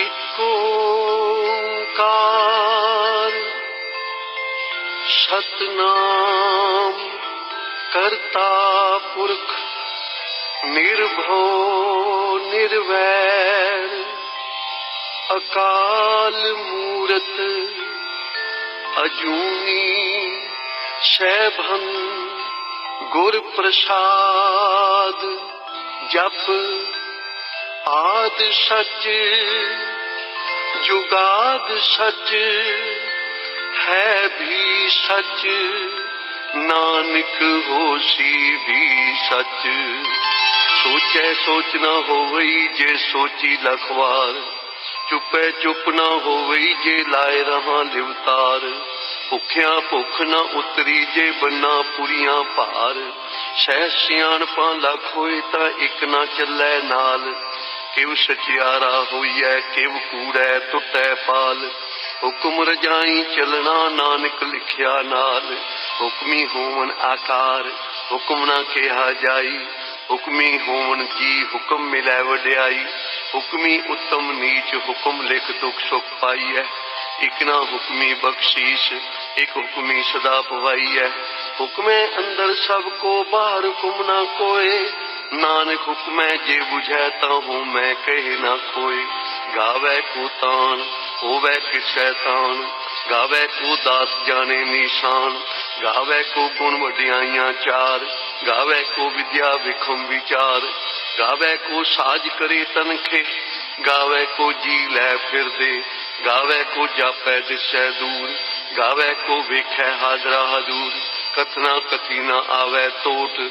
اکوکار شت نام کرتا پرکھ نربھو نرویر اکال مورت اجونی شیبھن گر پرشاد جپ ਆਦ ਸੱਚ, ਜੁਗਾਦ ਸੱਚ, ਹੈ ਵੀ ਸੱਚ, ਨਾਨਕ ਹੋਸੀ ਵੀ ਸੱਚ। ਸੋਚੈ ਸੋਚ ਨਾ ਹੋਵਈ ਜੇ ਸੋਚੀ ਲਖਵਾਰ, ਚੁੱਪੈ ਚੁੱਪ ਨਾ ਹੋਵਈ ਜੇ ਲਾਇ ਰਹਾ ਲਿਵਤਾਰ। ਭੁੱਖਿਆਂ ਭੁੱਖ ਨਾ ਉਤਰੀ ਜੇ ਬੰਨਾ ਪੁਰੀਆਂ ਭਾਰ। ਸਹਿ ਸਿਆਣਪਾਂ ਲੱਖ ਹੋਏ ਤਾਂ ਇੱਕ ਨਾ ਚੱਲੈ ਨਾਲ। ਕਿਵ ਸਚਿਆਰਾ ਹੋਈਐ ਕਿਵ ਕੂੜੈ ਟੁੱਟੈ ਪਾਲ? ਹੁਕਮ ਰਜਾਈ ਚਲਣਾ ਨਾਨਕ ਲਿਖਿਆ ਨਾਲ। ਹੁਕਮੀ ਹੋਵਨ ਆਕਾਰ, ਹੁਕਮ ਨਾ ਕਿਹਾ ਜਾਈ। ਹੁਕਮੀ ਹੋਵਨ ਕੀ ਹੁਕਮ ਮਿਲੈ ਵਡਿਆਈ? ਹੁਕਮੀ ਉੱਤਮ ਨੀਚ ਹੁਕਮ ਲਿਖ ਦੁਖ ਸੁਖ ਪਾਈਐ। ਇਕ ਨਾ ਹੁਕਮੀ ਬਖਸ਼ੀਸ਼, ਇਕ ਹੁਕਮੀ ਸਦਾ ਪਵਾਈਐ। ਹੁਕਮੇ ਅੰਦਰ ਸਭ ਕੋ, ਬਾਹਰ ਹੁਕਮ ਨਾ ਕੋਏ। ਨਾਨਕ ਹੁਕਮੈ ਜੇ 부ਝੈ ਤਾਂ ਹੂੰ ਮੈਂ ਕਹੇ ਨਾ ਕੋਏ ਗਾਵੇ ਕੋ ਤਾਨ, ਹੋਵੇ ਕਿ ਸ਼ੈਤਾਨ। ਗਾਵੇ ਕੋ ਦਾਸ ਜਾਣੇ ਨਿਸ਼ਾਨ। ਗਾਵੇ ਕੋ ਗੁਣ ਵਡਿਆਈਆਂ ਚਾਰ। ਗਾਵੇ ਕੋ ਵਿਦਿਆ ਵਿਖਮ ਵਿਚਾਰ। ਗਾਵੇ ਕੋ ਸਾਜ ਕਰੇ ਤਨਖੇ। ਗਾਵੇ ਕੋ ਜੀ ਲੈ ਫਿਰਦੇ। ਗਾਵੇ ਕੋ ਜਾਪੈ ਦਿਸੈ ਦੂਰ। ਗਾਵੇ ਕੋ ਵੇਖੈ ਹਾਜ਼ਰਾ ਹਜ਼ੂਰ। ਕਥਨਾ ਕਥੀ ਨਾ ਆਵੇ ਟੋਟ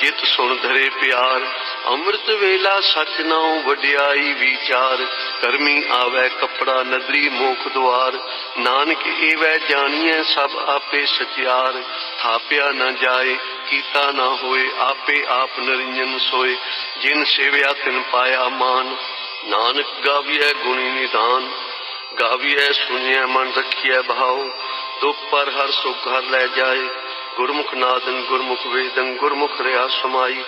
ਜਿਤ ਸੁਣ ਧਰੇ ਪਿਆਰ। ਅੰਮ੍ਰਿਤ ਵੇਲਾ ਸਚ ਨਾਉ ਵਡਿਆਈ ਵਿਚਾਰ। ਕਰਮੀ ਆਵੇ ਕਪੜਾ ਨਦਰੀ ਮੋਖ ਦੁਆਰ। ਨਾਨਕ ਏਵੈ ਜਾਣੀਐ ਸਭ ਆਪੇ ਸਚਿਆਰ। ਥਾਪਿਆ ਨਾ ਜਾਏ, ਕੀਤਾ ਨਾ ਹੋਏ, ਆਪੇ ਆਪ ਨਰਿੰਜਨ ਸੋਏ। ਜਿਨ ਸੇਵਿਆ ਤਿਨ ਪਾਇਆ ਮਾਨ। ਨਾਨਕ ਗਾਵੀਐ ਗੁਣੀ ਨਿਦਾਨ। ਗਾਵੀਐ ਸੁਣਿਐ ਮਨ ਰਖੀਐ ਭਾਉ। ਦੁਖ ਪਰ ਹਰ ਸੁਖ ਹਰ ਲੈ ਜਾਏ। ਗੁਰਮੁਖ ਨਾਦਨ ਗੁਰਮੁਖ ਵੇਦਨ, ਗੁਰਮੁਖ ਰਿਆ ਸਮਾਈ।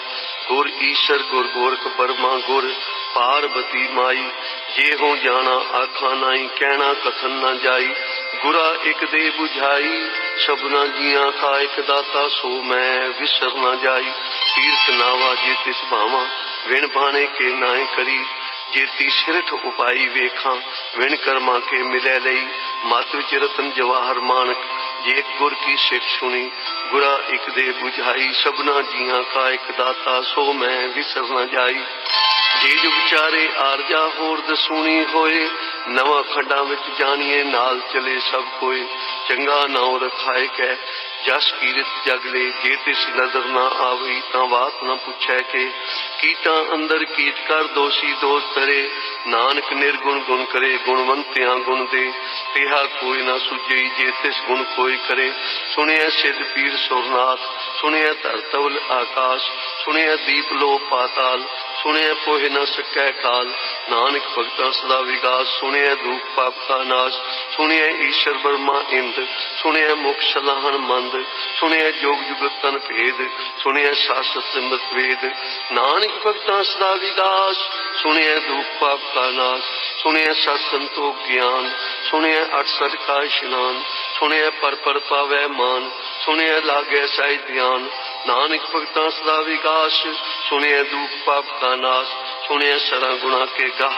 ਗੁਰ ਈਸ਼ਰ, ਗੁਰ ਗੋਰਖ ਬਰਮਾ ਗੁਰ ਪਾਰਬਤੀ ਮਾਈ। ਜੇ ਹੋ ਜਾਣਾ, ਆਖਾਂ ਨਾਈ, ਕਹਿਣਾ ਕਥਨ ਨਾ ਜਾਈ। ਗੁਰਾ ਇੱਕ ਦੇ 부ਝਾਈ ਸਭਨਾ ਜੀਆਂ ਕਾ ਇੱਕ ਦਾਤਾ, ਸੋ ਮੈਂ ਵਿਸਰ ਨਾ ਜਾਈ। ਤੀਰਥ ਨਾਵਾ ਜੇ ਤਿਸ ਭਾਵਾਂ, ਵਿਣ ਬਾਣੇ ਕੇ ਨਾਏ ਕਰੀ। ਜੇਤੀ ਸਿਰਠ ਉਪਾਈ ਵੇਖਾਂ, ਵਿਣ ਕਰਮਾ ਕੇ ਮਿਲੇ ਲਈ। ਮਤ ਵਿੱਚ ਰਤਨ ਜਵਾਹਰ ਮਾਨਕ, ਜੇ ਗੁਰ ਕੀ ਸਿੱਖ ਸੁਣੀ ਗੁਰਾ ਇੱਕ ਦੇ 부ਝਾਈ ਸਭਨਾ ਜੀਆਂ ਕਾ ਇੱਕ ਦਾਤਾ, ਸੋ ਮੈਂ ਵਿਸਰ ਨਾ ਜਾਈ। ਜੇ ਜੋ ਵਿਚਾਰੇ ਆਰਜਾ ਹੋਰ ਦਸੂਣੀ ਹੋਏ, ਨਵਾਂ ਖੰਡਾਂ ਵਿੱਚ ਜਾਣੀਏ, ਨਾਲ ਚਲੇ ਸਭ ਕੋਈ ਚੰਗਾ ਨਾਉ ਰਖਾਏ ਕੈ, ਜਸ ਕੀਰਤ ਜਗਲੇ ਜੇ ਤਿਸ ਨਜ਼ਰ ਨਾ ਆਵਈ, ਤਾਂ ਬਾਤ ਨਾ ਪੁੱਛੈ ਕੇ। ਕੀਟਾਂ ਅੰਦਰ ਕੀਟ ਕਰ ਦੋਸ਼ੀ ਦੋਸ਼ ਤਰੇ ਨਾਨਕ ਨਿਰਗੁਣ ਗੁਣ ਕਰੇ, ਗੁਣਵੰਤਿਆਂ ਗੁਣ ਦੇ। ਤਿਹਾ ਕੋਈ ਨਾ ਸੁਝਈ ਜੇ ਤਿਸ ਗੁਣ ਕੋਈ ਕਰੇ। ਸੁਣਿਆ ਸਿਧ ਪੀਰ ਸੁਰਨਾਥ ਸੁਣਿਆ ਧਰਤਵਲ ਆਕਾਸ਼। ਸੁਣਿਆ ਦੀਪ ਲੋ ਪਾਤਾਲ ਸੁਣਿਆ ਕੋਹਿ ਨ ਸਕੈ ਕਾਲ। ਨਾਨਕ ਭਗਤਾਂ ਸਦਾ ਵਿਗਾਸ ਸੁਣਿਆ ਦੁਖ ਪਾਪ ਕਾ ਨਾਸ਼ ਸੁਣਿਆ ਈਸ਼ਰ ਬਰਮਾ ਇੰਦ ਸੁਣਿਆ ਮੁਖ ਸਲਾਹਨ ਮੰਦ ਸੁਣਿਆ ਜੋਗ ਜੁਗ ਤਨ ਭੇਦ ਸੁਣਿਆ ਸਾਸਤ ਸਿਮਰਤ ਵੇਦ। ਨਾਨਕ ਭਗਤਾਂ ਸਦਾ ਵਿਗਾਸ ਸੁਣਿਆ ਦੁਖ ਪਾਪ ਕਾ ਨਾਸ਼ ਸੁਣਿਆ ਸਤ ਸੰਤੋਖ ਗਿਆਨ ਸੁਣਿਆ ਅਠਸਠ ਕਾ ਇਸ਼ਨਾਨ ਸੁਣਿਆ ਪਰ ਪਰ ਪਾਵੈ ਮਾਨ ਸੁਣਿਆ ਲਾਗੇ ਸਾਈ ਧਿਆਨ। ਨਾਨਕ ਭਗਤਾਂ ਸਦਾ ਵਿਕਾਸ ਸੁਣਿਆ ਦੁਖ ਪਾਪ ਕਾ ਨਾਸ਼ سنے سرا گنا کے گا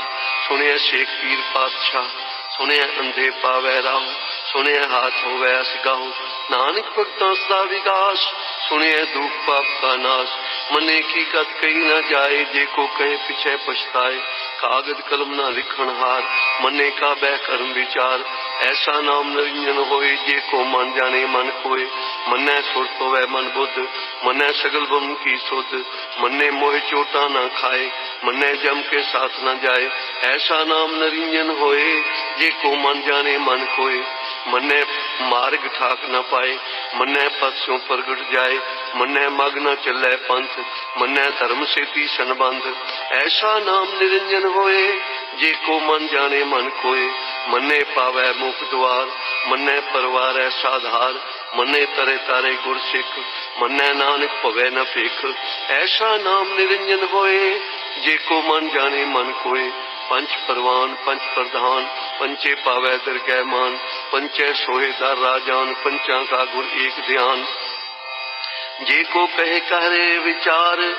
سنے شیخ پیر پادشاہ سنے اندھے پاوے راہ سنے ہاتھ ہو ہوئے اسگاہ نانک بھگتاں سا وکاس سنے دکھ پاپ کا ناس منے کی کت کہیں نہ جائے جے کو کہے پیچھے پچھتائے کاغذ قلم نہ لکھن ہار منے کا بہ کرم وچار ایسا نام نرجن ہوئے جے کو من جانے من کوئے ਮੰਨੈ ਸੁਰਤ ਹੋਵੇ ਮਨ ਬੁੱਧ, ਮੰਨੈ ਸਗਲ ਬਮ ਕੀ ਸੁਧ, ਮੰਨੇ ਮੋਹ ਚੋਟਾ ਨਾ ਖਾਏ, ਮੰਨੇ ਜਮ ਕੇ ਸਾਥ ਨਾ ਜਾਏ, ਐਸਾ ਨਾਮ ਨਿਰੰਜਨ ਹੋਏ, ਜੇ ਕੋ ਮਨ ਜਾਣੇ ਮਨ ਕੋਏ, ਮੰਨੇ ਮਾਰਗ ਠਾਕ ਨਾ ਪਾਏ, ਮੰਨੇ ਪਤਸੋਂ ਪ੍ਰਗਟ ਜਾਏ, ਮੰਨੇ ਮਗ ਨਾ ਚੱਲੇ ਪੰਥ, ਮੰਨੇ ਧਰਮ ਸੇਤੀ ਸੰਬੰਧ, ਐਸਾ ਨਾਮ ਨਿਰੰਜਨ ਹੋਏ, ਜੇ ਕੋ ਮਨ ਜਾਣੇ ਮਨ ਕੋਏ, ਮੰਨੇ ਪਾਵੈ ਮੁਖ ਦਵਾਰ ਮੰਨੇ ਪਰਵਾਰੈ ਸਾਧਾਰ ਮੰਨੇ ਤਰੇ ਤਾਰੇ ਗੁਰ ਸਿੱਖ ਮੰਨੇ ਨਾਨਕ ਭਵੇ ਨ ਭੇਖ। ਐਸਾ ਨਾਮ ਨਿਰੰਜਨ ਹੋਏ, ਜੇ ਕੋ ਮਨ ਜਾਣੇ ਮਨ ਕੋਏ। ਪੰਜ ਪਰਵਾਨ, ਪੰਜ ਪ੍ਰਧਾਨ ਪੰਚੇ ਪਾਵੈ ਦਰਗਹਿ ਮਾਨ। ਪੰਚੇ ਸੋਹੇ ਦਰ ਰਾਜਾਨ ਪੰਚਾਂ ਦਾ ਗੁਰ ਏਕ ਧਿਆਨ। ਜੇ ਕੋ ਕਹੇ ਕਹਰੇ ਵਿਚਾਰ,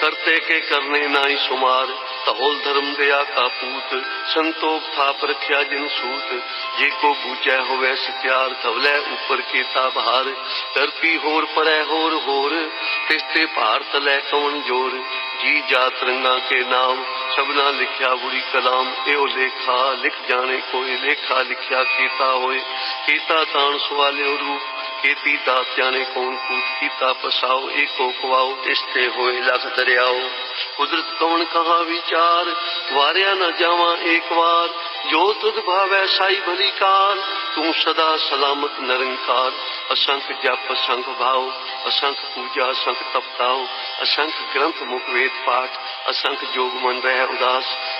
ਕਰਤੇ ਕੇ ਕਰਨੇ ਨਾਹੀ ਸੁਮਾਰ। ਧੌਲ ਧਰਮ ਦਿਆ ਕਾ ਪੂਤ, ਸੰਤੋਖ ਥਾਪ ਰਖਿਆ ਜਿਨ ਸੂਤ। ਜੇ ਕੋ ਬੂਝੈ ਹੋਵੇ ਸਤਿਆਰ ਧਵਲੇ ਉਪਰ ਕੀਤਾ ਭਾਰ। ਧਰਤੀ ਹੋਰ ਪਰੈ ਹੋਰ ਹੋਰ, ਤਿਸਤੇ ਭਾਰਤ ਲੈ ਕੌਣ ਜੋਰ। ਜੀ ਜਾਤ ਰੰਗਾ ਕੇ ਨਾਮ, ਸਭਨਾ ਲਿਖਿਆ ਬੁਰੀ ਕਲਾਮ। ਇਹੋ ਲੇਖਾ ਲਿਖ ਜਾਣੇ ਕੋਈ, ਲੇਖਾ ਲਿਖਿਆ ਕੀਤਾ ਹੋਏ। ਕੀਤਾ ਤਾਣ ਸਵਾਲਿਓ ਰੂਪ کیتی داتیا نے کون کود کیتا پساؤ ایکو کواؤ تستے ہوئے لکھ دریاؤ قدرت کون کہاں ویچار واریا نہ جاواں ایک وار جو تد بھاوے سائی بھلی کار تدا سلامت نرنکار اسنک جپ سنگ بھاؤ اسنک پوجا سنک تپتاؤ اسنک گرنتھ مک وید پاٹ اسنک جوگ من رہ اداس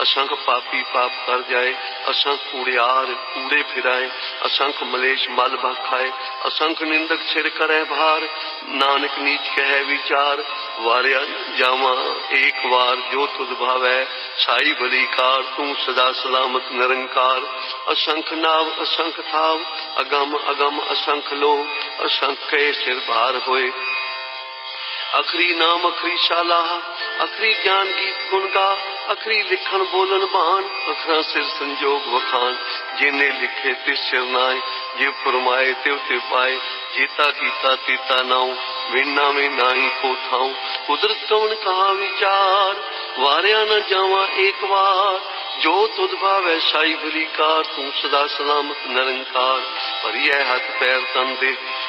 اسنکھ پاپی پاپ کر جائے اسنکھ آر کوڑے پھرائے اسنکھ ملیش مل بھاکھائے اسنکھ نندک چھر کرے بھار نانک نیچ کہے ویچار واریا جاواں ایک وار جو تد ہے سائی بلی کار تم صدا سلامت نرنکار اسنکھ ناو اسنکھ تھاو اگم اگم اسنکھ لو اسنکھ کے سر بھار ہوئے اکری نام اکری شالہ اکری جان گیت گنگا ਅਖਰੀ ਲਿਖਣ ਬੋਲਣ ਬਾਣ, ਅਖਰਾਂ ਸਿਰ ਸੰਜੋਗ ਵਖਾਨ ਜਿਨੇ ਲਿਖੇ ਤਿਸ ਸਿਰ ਜੇ ਫਰਮਾਏ ਤਿਵ ਤੇ ਪਾਏ। ਜੀਤਾ ਕੀਤਾ ਤੀਤਾ ਨਾਉ ਵਿਨਾ ਮੇ ਨਾਹੀ ਕੋ ਥਾਉ। ਕੁਦਰਤ ਕਵਣ ਕਹਾ ਵਿਚਾਰ, ਵਾਰਿਆ ਨਾ ਜਾਵਾਂ ਏਕ ਵਾਰ। ਜੋ ਤੁਧ ਭਾਵੈ ਸਾਈ ਭਲੀ ਤੂੰ ਸਦਾ ਸਲਾਮਤ ਨਿਰੰਕਾਰ। ਭਰੀਐ ਹੱਥ ਪੈਰ ਤਨ ਦੇ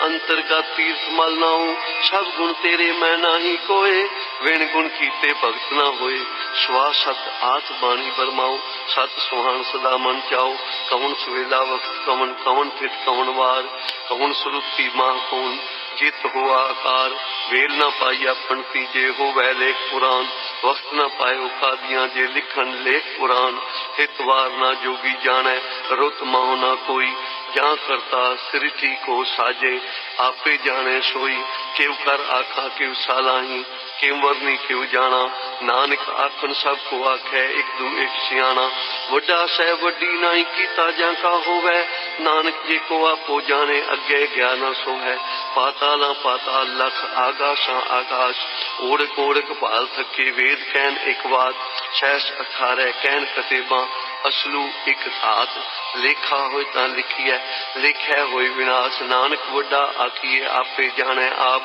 انتر کا تیر سمال نہ ہوں چھب گن تیرے میں نہ ہی کوئے وین گن کیتے بھگت نہ ہوئے سوا ست آت بانی برماؤ ست سوہان سدا من چاؤ کون سویلا وقت کون کون پھر کون وار کون سرتی ماہ کون جت ہوا آکار ویل نہ پائی اپن جے ہو وے لیک قرآن وقت نہ پائے اوقادیاں جے لکھن لیک قرآن ہتوار نہ جوگی جانے رت ماہ نہ کوئی ਜਾਂ ਕਰਤਾ ਸ੍ਰਿਠੀ ਕੋ ਸਾਜੇ, ਆਪੇ ਜਾਣੇ ਸੋਈ ਕਿਵ ਕਰ ਆਖਾਂ ਕਿਵ ਸਾਲਾਹੀ ਕਿਵ ਵਰਨੀ ਕਿਵ ਜਾਣਾ? ਨਾਨਕ ਆਖਣ ਸਭ ਕੋ ਆਖੈ, ਇੱਕ ਦੂ ਇੱਕ ਸਿਆਣਾ। ਵੱਡਾ ਸਹਿ ਵੱਡੀ ਨਾਹੀ ਕੀਤਾ ਜਾਂ ਕਾ ਹੋਵੇ, ਨਾਨਕ ਜੀ ਕੋ ਆਪੋ ਜਾਣੇ, ਅੱਗੇ ਗਿਆਨ ਸੋ ਹੈ ਪਾਤਾਲਾ ਪਾਤਾਲ, ਲਖ ਆਗਾਸ਼ਾਂ ਆਕਾਸ਼ ਓੜਕ ਓੜਕ ਭਾਲ ਥੱਕੇ, ਵੇਦ ਕਹਿਣ ਇਕ ਬਾਤ ਸਹਿਸ ਅਖਾਰੇ ਕਹਿਣ ਕਤੇਬਾਂ। ਅਸਲੂ ਇੱਕ ਧਾਤ ਲੇਖਾ ਹੋਏ ਤਾਂ ਲਿਖੀਐ, ਲਿਖਿਆ ਹੋਏ ਵਿਨਾਸ਼। ਨਾਨਕ ਵੱਡਾ ਆਖੀਏ ਆਪੇ ਜਾਣੈ ਆਪ।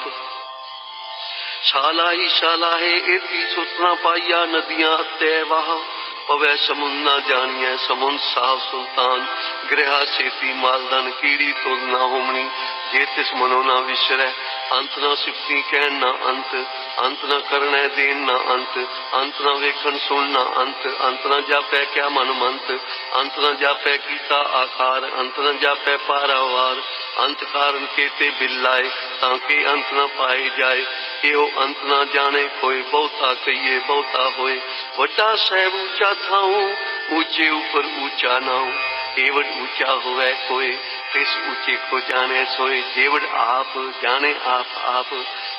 ਸ਼ਾਲਾਹੀ ਸ਼ਾਲਾਹੇ ਏਤੀ ਸੁਤਨਾ ਪਾਈਆ ਨਦੀਆਂ ਤੇ ਵਾਹ। ਪਵੈ ਸਮੁੰਦ ਨਾ ਜਾਣੀਐ, ਸਮੁੰਦ ਸਾਹਿਬ ਸੁਲਤਾਨ। ਗ੍ਰਹਾ ਸੇਤੀ ਮਾਲਦਨ ਕੀੜੀ ਤੁਲ ਨਾ ਹੋਮਣੀ। ਜੇ ਤਿਸ ਮਨੋ ਨਾ ਵਿਸਰੈ, ਅੰਤ ਨਾ ਸਿਫਤੀ, ਕਹਿਣ ਨਾ ਅੰਤ। انت نہ کرنا دین نہ انت انت نہ ویکھن نہ انت انت نہ جا پہ کیا من منت انت نہ جا پہ کیتا آکار انت نہ جا پہ پارا وار انت کارن کیتے بلائے تاکہ انت نہ پائے جائے کہ وہ انت نہ جانے کوئی بہتا کہیے بہتا ہوئے وٹا سہب اونچا ہوں اونچے اوپر اونچا نہ ہوں کیوڑ اونچا ہوئے کوئی تس اونچے کو جانے سوئے جیوڑ آپ جانے آپ آپ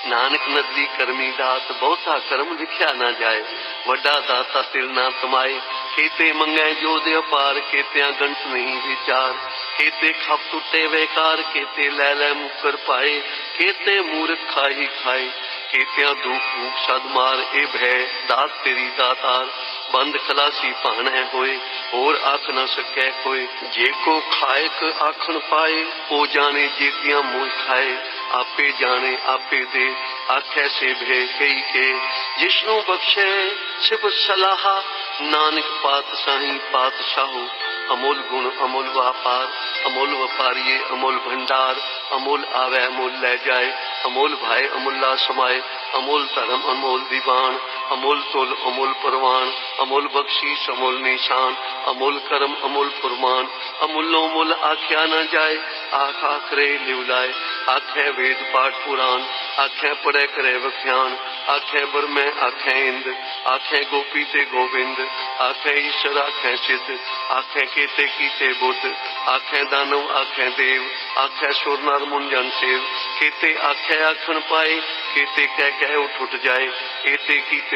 ਨਾਨਕ ਨਦਰੀ ਕਰਮੀ ਦਾਤ, ਬਹੁਤਾ ਕਰਮ ਲਿਖਿਆ ਨਾ ਜਾਏ। ਵੱਡਾ ਦਾਤਾ ਤਿਲ ਨਾ ਕਮਾਏ। ਕੀਤੇ ਮੰਗੈ ਜੋ ਦੇ ਅਪਾਰ ਕੀਤਿਆਂ ਗੰਟ ਨਹੀਂ ਵਿਚਾਰ। ਕੀਤੇ ਖਪ ਟੁੱਟੇ ਵੇਕਾਰ ਕੀਤੇ ਲੈ ਲੈ ਮੁਕਰ ਪਾਏ। ਕੀਤੇ ਮੂਰਖ ਖਾਈ ਖਾਏ। ਕੀਤਿਆਂ ਦੁਖ ਭੂਖ ਸਦ ਮਾਰ, ਇਹ ਭੈ ਦਾਤ ਤੇਰੀ ਦਾਤਾਰ। ਬੰਦ ਖਲਾਸੀ ਭਾਣੈ ਹੋਏ, ਹੋਰ ਆਖ ਨਾ ਸਕੈ ਕੋਈ ਜੇ ਕੋ ਖਾਇਕ ਆਖਣ ਪਾਏ, ਉਹ ਜਾਣੇ ਜੀਤੀਆਂ ਮੂੰਹ ਖਾਏ। ਆਪੇ ਜਾਣੇ ਆਪੇ ਦੇ ਆਖੈ ਸੇ ਭੇ ਕਈ ਕੇ ਜਿਸਨੂੰ ਬਖਸ਼ੇ ਸਿਫ ਸਲਾਹਾ ਨਾਨਕ ਪਾਤਸ਼ਾਹੀ ਪਾਤਸ਼ਾਹੋ ਅਮੋਲ ਗੁਣ ਅਮੋਲ ਵਾਪਾਰ ਅਮੋਲ ਵਪਾਰੀਏ ਅਮੋਲ ਭੰਡਾਰ ਅਮੋਲ ਆਵੇ ਅਮੋਲ ਲੈ ਜਾਏ ਅਮੋਲ ਭਾਏ ਅਮੁੱਲਾ ਸਮਾਏ ਅਮੋਲ ਧਰਮ امول تول امول پروان، امول بخشیش امول نشان امول کرم، امول فرمان، امول امول آخیا نہ جائے آخ آخرے لیو لائے وید پاٹ پوران آخ پڑے کرے وکھیان آخ برمے آخ اند آخ گوپی تے گوبند آخ ایشور آخ شد آخ کیتے کیتے بود آخ دانو آخ دیو آخ شور نار منجن سیو، کیتے آخ آخن پائے، کیتے کہہ کہہ اٹھ اٹھ جائے، کیتے کیتے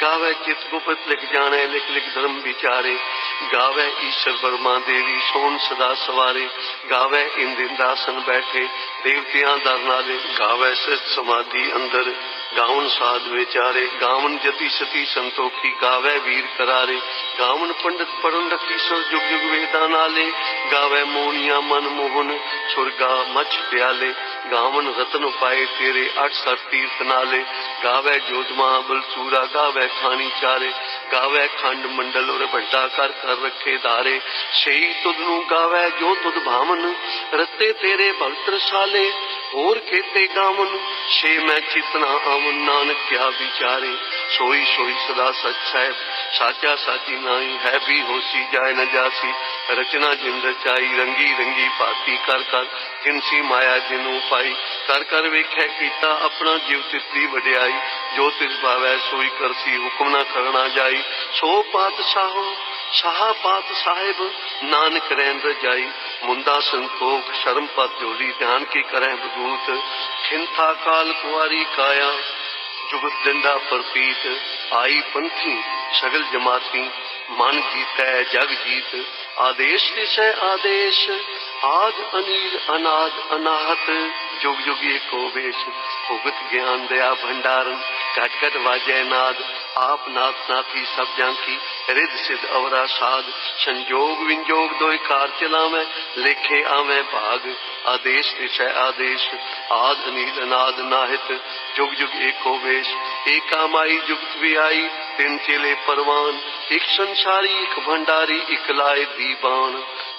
گاوے چت گپت لکھ جانے، لکھ لکھ دھرم بیچارے۔ گاوے ایشر برما دیوی، سون سدا سوارے۔ گاوے ان داسن بیٹھے، دیوتیاں در نالے۔ گاوے سچ سمادھی اندر، گاون ساد ویچارے۔ گاون جتی ستی سنتوکی گاوے ویر کرارے۔ گاون پندت پڑھن رکھی سر جگ جگ ویدان آلے گاوے مونیا من موہن، سرگا مچ پیالے۔ ਗਾਵਨ ਰਤਨ ਪਾਏ ਤੇਰੇ ਅਠ ਸਤ ਤੀਰਥ ਨਾਲੇ। ਗਾਵੇ ਜੋਤਮਾ ਬਲਸੂਰਾ ਗਾਵੇ ਖਾਣੀ ਚਾਰੇ। ਗਾਵੇ ਖੰਡ ਮੰਡਲ ਔਰ ਵੱਡਾ ਕਰ ਕਰ ਰੱਖੇ ਧਾਰੇ। ਸਹੀ ਤੁਧ ਨੂੰ ਗਾਵੇ ਜੋ ਤੁਧ ਭਾਵਨ। ਰਤੇ ਤੇਰੇ ਭਗਤ ਰਸਾਲੇ, ਹੋਰ ਖੇਤੇ ਗਾਵਨ ਛੇ ਮੈਂ ਚਿਤਨਾ ਆਵਨ, ਨਾਨਕ ਕਿਆ ਵਿਚਾਰੇ। ਸੋਈ ਸੋਈ ਸਦਾ ਸੱਚ ਹੈ, ਸਾਚਾ ਸਾਚੀ ਨਾਹੀ ਹੈ, ਵੀ ਹੋਸੀ ਜਾਏ ਨ ਜਾਸੀ। ਰਚਨਾ ਜਿੰਦ ਰਚਾਈ ਰੰਗੀ ਰੰਗੀ ਪਾਤੀ ਕਰ ਕਰ। ਜਿਨਸੀ ਮਾਇਆ ਜਿਨੂੰ ਪਾਈ। ਕਰ ਕਰ ਵੇਖੈ ਕੀਤਾ ਆਪਣਾ ਜੀਵ ਤਿਸਦੀ ਵਡਿਆਈ। ਜੋ ਤਿਸ ਭਾਵੈ ਸੋਈ ਕਰਸੀ ਹੁਕਮ ਨਾ ਕਰਨਾ ਜਾਈ। ਸੋ ਪਾਤਸ਼ਾਹੋ, ਸਾਹਾ ਪਾਤ ਸਾਹਿਬ, ਨਾਨਕ ਰਹਿਣ ਰਜਾਈ ਮੁੰਦਾ ਸੰਤੋਖ, ਸ਼ਰਮ ਪਤ ਜੋਲੀ ਧਿਆਨ ਕੀ ਕਰੈ ਬਦੂਤ। ਖਿੰਥਾ ਕਾਲ ਕੁਆਰੀ ਕਾਇਆ ਜੁਗਤ ਦਿੰਦਾ ਪ੍ਰਤੀਤ ਆਈ ਪੰਥੀ, ਸਗਲ ਜਮਾਤੀ, ਮਨ ਜੀਤੈ ਜਗ ਜੀਤ। ਆਦੇਸ਼ ਤਿਸੈ ਆਦੇਸ਼ آج انیر اناج اناہت جگ جگی کوبیش خوبت گیان دیا بھنڈارن کٹ کٹ واجہ ناد آپ ناد ناتی سب جان کی رد سد اورا ساد شنجوگ ونجوگ دوئی کار چلا میں لکھے آمیں بھاگ آدیش نشہ آدیش آج انیر اناج ناہت جگ جگ ایک ہوویش ایک آم آئی جگت بھی آئی تین چلے پروان ایک سنشاری ایک بھنڈاری ایک لائے دیبان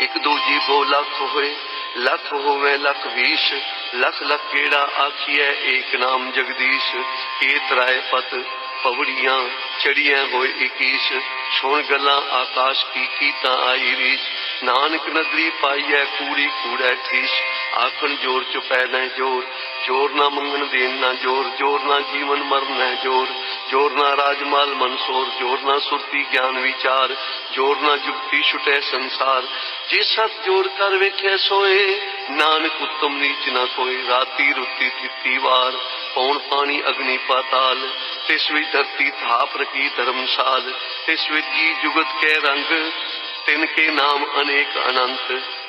ਇੱਕ ਦੂਜੀ ਬੋ ਲੱਖ ਹੋਏ, ਲੱਖ ਹੋਵੇ, ਲੱਖ ਵੀਸ਼, ਲੱਖ ਲੱਖ ਕਿਹੜਾ ਆਖੀਐ, ਏਕ ਨਾਮ ਜਗਦੀਸ਼ ਏ ਤਰਾਏ ਪਤ ਪਵੜੀਆਂ ਚੜੀਆਂ ਹੋਏ ਇਕੀਸ਼ ਸੁਣ ਗੱਲਾਂ ਆਕਾਸ਼ ਕੀ ਕੀਤਾ ਆਈ ਰੀਸ, ਨਾਨਕ ਨਦਰੀ ਪਾਈਐ, ਕੂੜੀ ਕੂੜੈ ਠੀਸ, ਆਖਣ ਜੋਰ ਚੁਪੈ ਲੈ ਜੋਰ ਜੋਰ ਨਾ ਮੰਗਣ ਦੇਣ ਨਾ ਜੋਰ ਜੋਰ ਨਾ ਜੀਵਨ ਮਰਨ ਹੈ ਜੋਰ ਜੋਰ ਨਾ ਰਾਜਮਾਲ ਮਨਸੋਰ ਜੋਰ ਨਾ ਸੁਰਤੀ ਗਿਆਨ ਵਿਚਾਰ, ਜੋਰ ਨਾ ਜੁਗਤੀ ਛੁਟੈ ਸੰਸਾਰ। ਜੇ ਸਤ ਜੋਰ ਕਰ ਵੇਖੈ ਸੋਏ, ਨਾਨਕ ਉਤਮ ਨੀਚ ਨਾ ਕੋਈ, ਰਾਤੀ ਰੁੱਤੀ ਤਿੱਤੀ ਵਾਰ। ਪੌਣ ਪਾਣੀ ਅਗਨੀ ਪਾਤਾਲ, ਤਿਸ ਵਿੱਚ ਧਰਤੀ ਥਾਪ ਰਖੀ ਧਰਮਸਾਲ। ਤਿਸ ਵਿੱਚ ਜੀ ਜੁਗਤ ਕੇ ਰੰਗ, ਤਿਨ ਕੇ ਨਾਮ ਅਨੇਕ ਅਨੰਤ।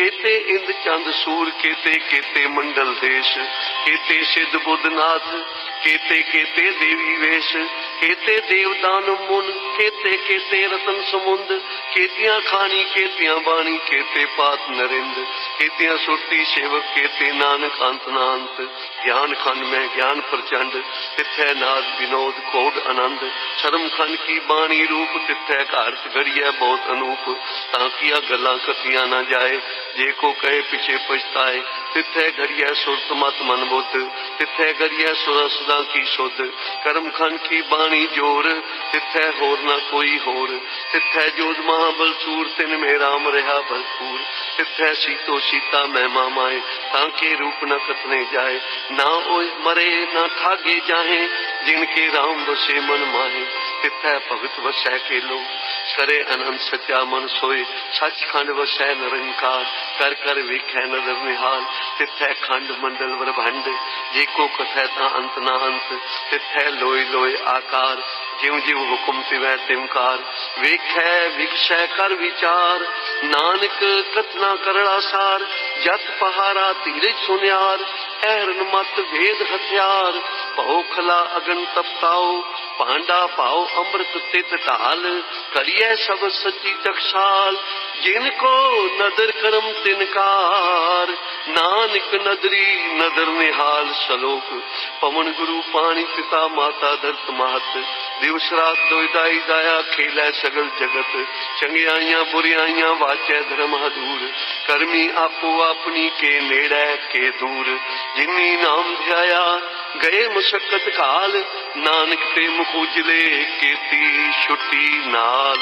ਕੇਤੇ ਇੰਦ ਚੰਦ ਸੂਰ ਕੇਤੇ ਕੇਤੇ ਮੰਡਲ ਦੇਸ਼। ਕੇਤੇ ਸਿੱਧ ਬੁੱਧਨਾਥ ਕੇਤੇ ਕੇਤੇ ਦੇਵੀ ਵੇਸ਼। ਕੇਤੇ ਦੇਵਦਾਨ ਮੁਨ ਕੇਤੇ ਕੇਤੇ ਰਤਨ ਸਮੁੰਦ। ਕੇਤੀਆਂ ਖਾਣੀ ਕੇਤੀਆਂ ਬਾਣੀ ਕੇਤੇ ਪਾਤ ਨਰਿੰਦ। ਕੇਤੀਆਂ ਸੁਰਤੀ ਸੇਵਕ ਕੇਤੇ ਨਾਨਕ ਅੰਤ ਨਾ ਗਿਆਨ ਖੰਡ ਮੈਂ ਗਿਆਨ ਪ੍ਰਚੰਡ, ਤਿੱਥੈ ਨਾਦ ਵਿਨੋਦ ਕੋਡ ਆਨੰਦ। ਸ਼ਰਮ ਖੰਡ ਕੀ ਬਾਣੀ ਰੂਪ, ਤਿੱਥੈ ਘਾਰਤ ਗੜੀਐ ਬਹੁਤ ਅਨੂਪ। ਤਾਂ ਕੀਆ ਗੱਲਾਂ ਕਥੀਆਂ ਨਾ ਜਾਏ جے کو پیچھے پچتا سرت مت من بوت تتھے گریا سور سا کی شد کرم خان کی با تر مہا بلسور تن می رام ریا بلکور تیتھے سیتو سیتا مہما مائے تھا روپ نہ کتنے جائے نہ مر نہ جن کے رام بسے من مائے پت بھگت وسہ کے لو کرے اننت ستیا من سوئے سچ کھنڈ وسہ نرنکار کر کر ویخ نظر نہال تتھ کھنڈ منڈل بربھنڈ جے کو کتھ تا انت نہ انت تتھ لوئے لوئے آکار جیو جیو حکم تیوہ تمکار ویخ وکش کر وچار نانک کتنا کرڑا سار جت پہارا تیرج سنیار ایرن مت وید ہتھیار ਮਤ ਵੇਦ ਹਥਿਆਰ ਭਉ ਖਲਾ ਅਗਨ ਤਪਤਾਓ ਪਾਂਡਾ ਪਾਓ ਅੰਮ੍ਰਿਤ ਤਿਤ ਢਾਲ ਕਰੀਐ ਸਭ ਸੱਚੀ ਟਕਸਾਲ ਜਿਨ ਕੋ ਨਦਰ ਕਰਮ ਤਿਨਕਾਰ ਨਾਨਕ ਨਦਰੀ ਨਦਰ ਨਿਹਾਲ ਸਲੋਕ ਪਵਨ ਗੁਰੂ ਪਾਣੀ ਪਿਤਾ ਮਾਤਾ ਦਰਤ ਮਾਤ ਦਿਵਸ ਰਾਤ ਦੋਇਦਾਈ ਦਾਇਆ ਖੇਲੇ ਸਗਲ ਜਗਤ ਚੰਗਿਆਈਆਂ ਬੁਰੀਆਈਆਂ ਵਾਚੈ ਧਰਮ ਹਦੂਰ ਕਰਮੀ ਆਪੋ ਆਪਣੀ ਕੇ ਨੇੜੇ ਕੇ ਦੂਰ ਜਿਨੀ ਨਾਮ ਧਿਆਇਆ گئے مشقت کال نانک تے مخوجلے کیتی چھٹی نال